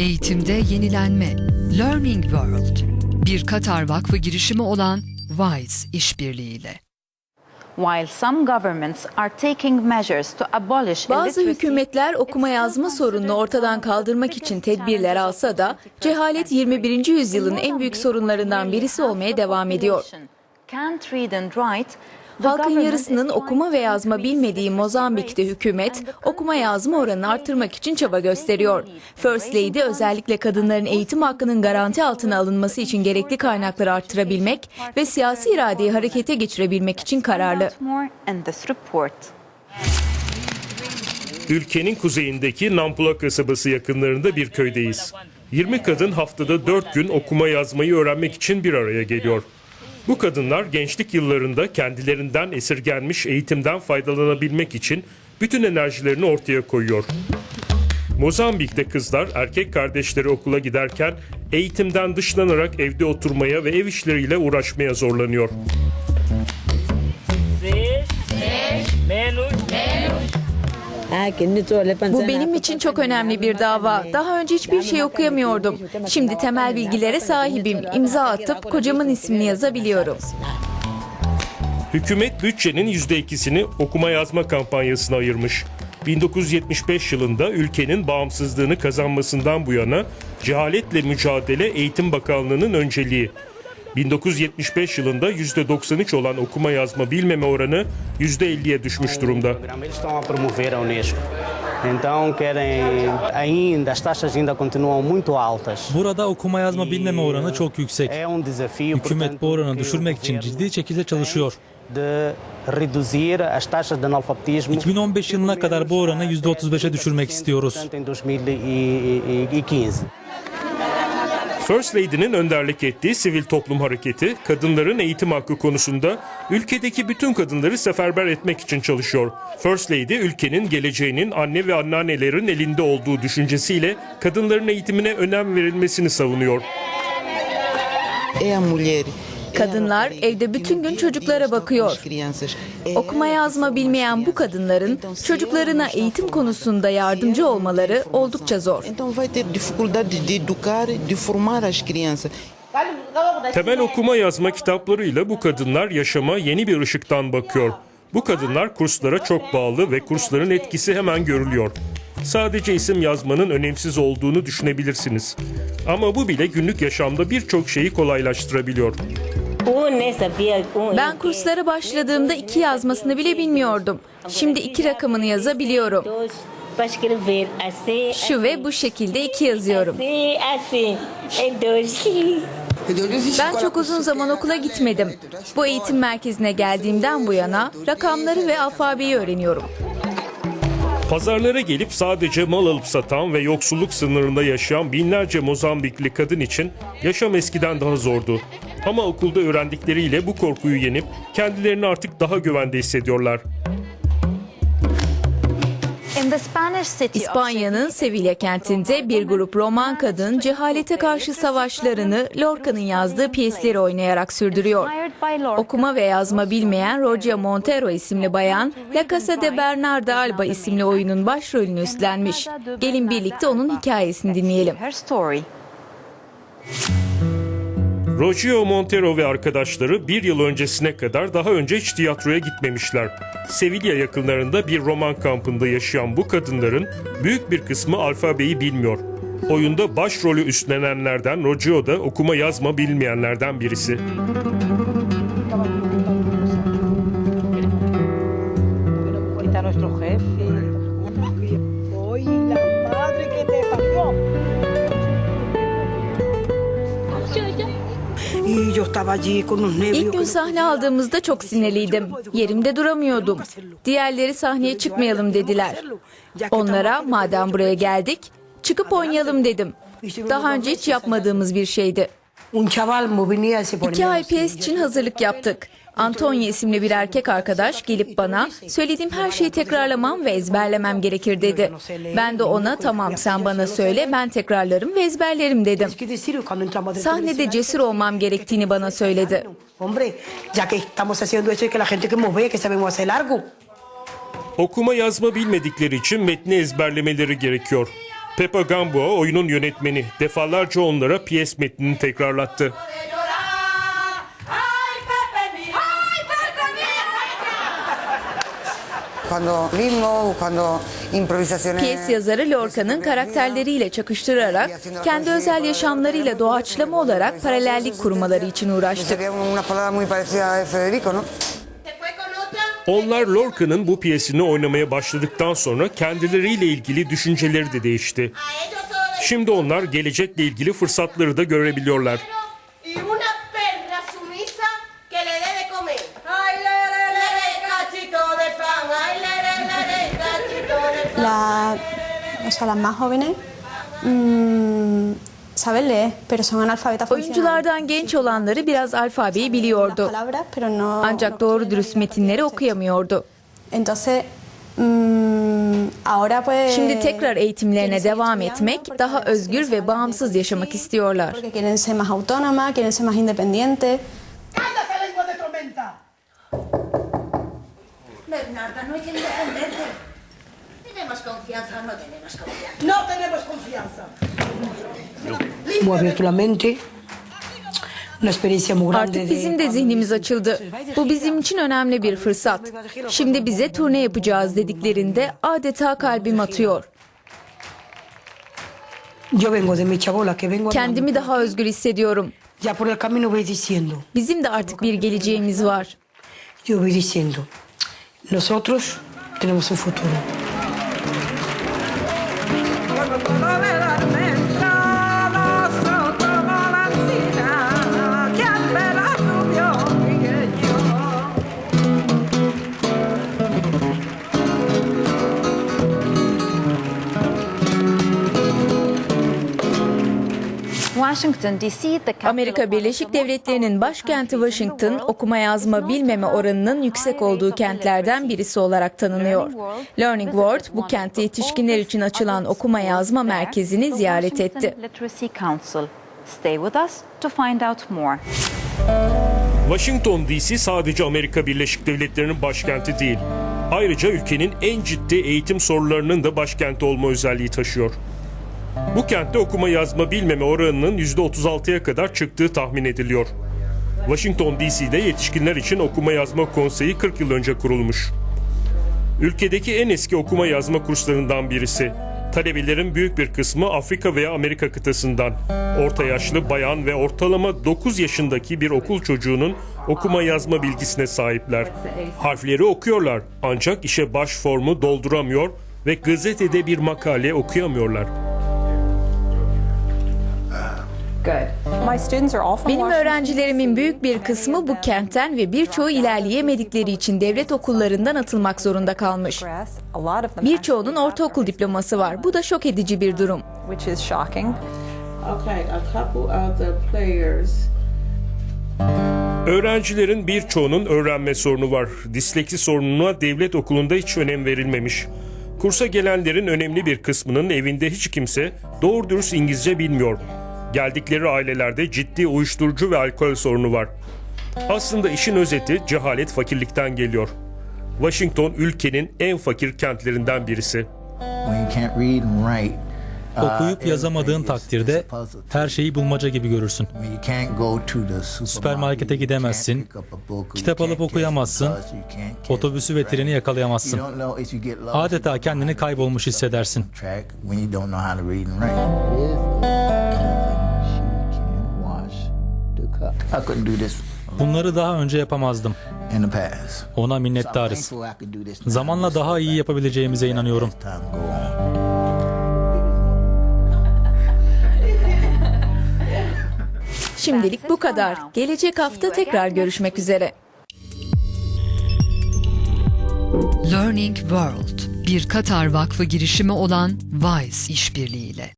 Eğitimde yenilenme. Learning World. Bir Katar Vakfı girişimi olan WISE işbirliğiyle. While some governments are taking measures to abolish Bazı hükümetler okuma yazma sorununu ortadan kaldırmak için tedbirler alsa da cehalet 21. yüzyılın en büyük sorunlarından birisi olmaya devam ediyor. Can't read and write, Halkın yarısının okuma ve yazma bilmediği Mozambik'te hükümet okuma yazma oranını arttırmak için çaba gösteriyor. First Lady özellikle kadınların eğitim hakkının garanti altına alınması için gerekli kaynakları arttırabilmek ve siyasi iradeyi harekete geçirebilmek için kararlı. Ülkenin kuzeyindeki Nampula kasabası yakınlarında bir köydeyiz. 20 kadın haftada 4 gün okuma yazmayı öğrenmek için bir araya geliyor. Bu kadınlar gençlik yıllarında kendilerinden esirgenmiş eğitimden faydalanabilmek için bütün enerjilerini ortaya koyuyor. Mozambik'te kızlar erkek kardeşleri okula giderken eğitimden dışlanarak evde oturmaya ve ev işleriyle uğraşmaya zorlanıyor. Bu benim için çok önemli bir dava. Daha önce hiçbir şey okuyamıyordum. Şimdi temel bilgilere sahibim. İmza atıp kocamın ismini yazabiliyorum. Hükümet bütçenin %2'sini okuma yazma kampanyasına ayırmış. 1975 yılında ülkenin bağımsızlığını kazanmasından bu yana cehaletle mücadele Eğitim Bakanlığı'nın önceliği. 1975 yılında %93 olan okuma yazma bilmeme oranı %50'ye düşmüş durumda. Burada okuma yazma bilmeme oranı çok yüksek. Um Hükümet bu oranı düşürmek için ciddi şekilde çalışıyor. de reduzir as taxas de analfabetismo. 2015 yılına kadar bu oranı %35'e düşürmek istiyoruz. Em 2015. First Lady'nin önderlik ettiği sivil toplum hareketi, kadınların eğitim hakkı konusunda ülkedeki bütün kadınları seferber etmek için çalışıyor. First Lady, ülkenin geleceğinin anne ve anneannelerin elinde olduğu düşüncesiyle kadınların eğitimine önem verilmesini savunuyor. é a mulher. Kadınlar evde bütün gün çocuklara bakıyor. Okuma yazma bilmeyen bu kadınların çocuklarına eğitim konusunda yardımcı olmaları oldukça zor. Temel okuma yazma kitaplarıyla bu kadınlar yaşama yeni bir ışıktan bakıyor. Bu kadınlar kurslara çok bağlı ve kursların etkisi hemen görülüyor. Sadece isim yazmanın önemsiz olduğunu düşünebilirsiniz. Ama bu bile günlük yaşamda birçok şeyi kolaylaştırabiliyor. Ben kurslara başladığımda iki yazmasını bile bilmiyordum. Şimdi iki rakamını yazabiliyorum. Şu ve bu şekilde iki yazıyorum. Ben çok uzun zaman okula gitmedim. Bu eğitim merkezine geldiğimden bu yana rakamları ve alfabeyi öğreniyorum. Pazarlara gelip sadece mal alıp satan ve yoksulluk sınırında yaşayan binlerce Mozambikli kadın için yaşam eskiden daha zordu. Ama okulda öğrendikleriyle bu korkuyu yenip kendilerini artık daha güvende hissediyorlar. İspanya'nın Sevilla kentinde bir grup Roman kadın cehalete karşı savaşlarını Lorca'nın yazdığı piyesleri oynayarak sürdürüyor. Okuma ve yazma bilmeyen Rogia Montero isimli bayan La Casa de Bernarda Alba isimli oyunun başrolünü üstlenmiş. Gelin birlikte onun hikayesini dinleyelim. Rogio Montero ve arkadaşları bir yıl öncesine kadar daha önce hiç tiyatroya gitmemişler. Sevilla yakınlarında bir roman kampında yaşayan bu kadınların büyük bir kısmı alfabeyi bilmiyor. Oyunda başrolü üstlenenlerden Rogio da okuma yazma bilmeyenlerden birisi. İlk gün sahne aldığımızda çok sinirliydim. Yerimde duramıyordum. Diğerleri sahneye çıkmayalım dediler. Onlara madem buraya geldik çıkıp oynayalım dedim. Daha önce hiç yapmadığımız bir şeydi. İki piyes için hazırlık yaptık. Antonio isimli bir erkek arkadaş gelip bana söylediğim her şeyi tekrarlamam ve ezberlemem gerekir dedi. Ben de ona tamam sen bana söyle ben tekrarlarım ve ezberlerim dedim. Sahnede cesur olmam gerektiğini bana söyledi. Okuma yazma bilmedikleri için metni ezberlemeleri gerekiyor. Peppa Gamboa oyunun yönetmeni defalarca onlara piyes metnini tekrarlattı. Piyes yazarı Lorca'nın karakterleriyle çakıştırarak kendi özel yaşamlarıyla doğaçlama olarak paralellik kurmaları için uğraştı. Onlar Lorca'nın bu piyesini oynamaya başladıktan sonra kendileriyle ilgili düşünceleri de değişti. Şimdi onlar gelecekle ilgili fırsatları da görebiliyorlar. O sea, las más jóvenes mm, saben leer, pero son analfabetas funcionales. Oyunculardan genç olanları biraz alfabeyi biliyordu. Ancak doğru dürüst metinleri okuyamıyordu. Entonces, mm. Şimdi tekrar eğitimlerine devam etmek, daha özgür ve bağımsız yaşamak istiyorlar. ¿Tenemos confianza no tenemos confianza? No tenemos confianza. La mente. Una experiencia muy grande Artık bizim de zihnimiz açıldı. Bu bizim için önemli bir fırsat. Şimdi bize turne yapacağız dediklerinde adeta kalbim atıyor. Yo vengo de mi chabola que vengo Kendimi daha özgür hissediyorum. Bizim de artık bir geleceğimiz var. yo voy diciendo, nosotros tenemos un futuro. Amerika Birleşik Devletleri'nin başkenti Washington, okuma yazma bilmeme oranının yüksek olduğu kentlerden birisi olarak tanınıyor. Learning World, bu kentte yetişkinler için açılan okuma yazma merkezini ziyaret etti. Literacy Council. Stay with us to find out more. Washington DC sadece Amerika Birleşik Devletleri'nin başkenti değil. Ayrıca ülkenin en ciddi eğitim sorularının da başkenti olma özelliği taşıyor. Bu kentte okuma yazma bilmeme oranının %36'ya kadar çıktığı tahmin ediliyor. Washington DC'de yetişkinler için okuma yazma konseyi 40 yıl önce kurulmuş. Ülkedeki en eski okuma yazma kurslarından birisi. Talebelerin büyük bir kısmı Afrika veya Amerika kıtasından. Orta yaşlı bayan ve ortalama 9 yaşındaki bir okul çocuğunun okuma yazma bilgisine sahipler. Harfleri okuyorlar ancak işe baş formu dolduramıyor ve gazetede bir makale okuyamıyorlar. Benim öğrencilerimin büyük bir kısmı bu kentten ve birçoğu ilerleyemedikleri için devlet okullarından atılmak zorunda kalmış. Birçoğunun ortaokul diploması var. Bu da şok edici bir durum. which is shocking. Okay, a couple of the players Öğrencilerin birçoğunun öğrenme sorunu var. Disleksi sorununa devlet okulunda hiç önem verilmemiş. Kursa gelenlerin önemli bir kısmının evinde hiç kimse doğru dürüst İngilizce bilmiyor. Geldikleri ailelerde ciddi uyuşturucu ve alkol sorunu var. Aslında işin özeti cehalet fakirlikten geliyor. Washington ülkenin en fakir kentlerinden birisi. Uh, Okuyup yazamadığın takdirde her şeyi bulmaca gibi görürsün. Süpermarkete gidemezsin, kitap alıp okuyamazsın, otobüsü ve treni yakalayamazsın. Adeta kendini kaybolmuş hissedersin. I couldn't do this Bunları daha önce yapamazdım. in the past. Ona I'm minnettarız. thankful I could do this now. Zamanla daha iyi yapabileceğimize inanıyorum. Time to go on. Şimdilik bu kadar. Gelecek hafta tekrar görüşmek üzere. Learning World, bir Katar Vakfı girişimi olan WISE işbirliğiyle.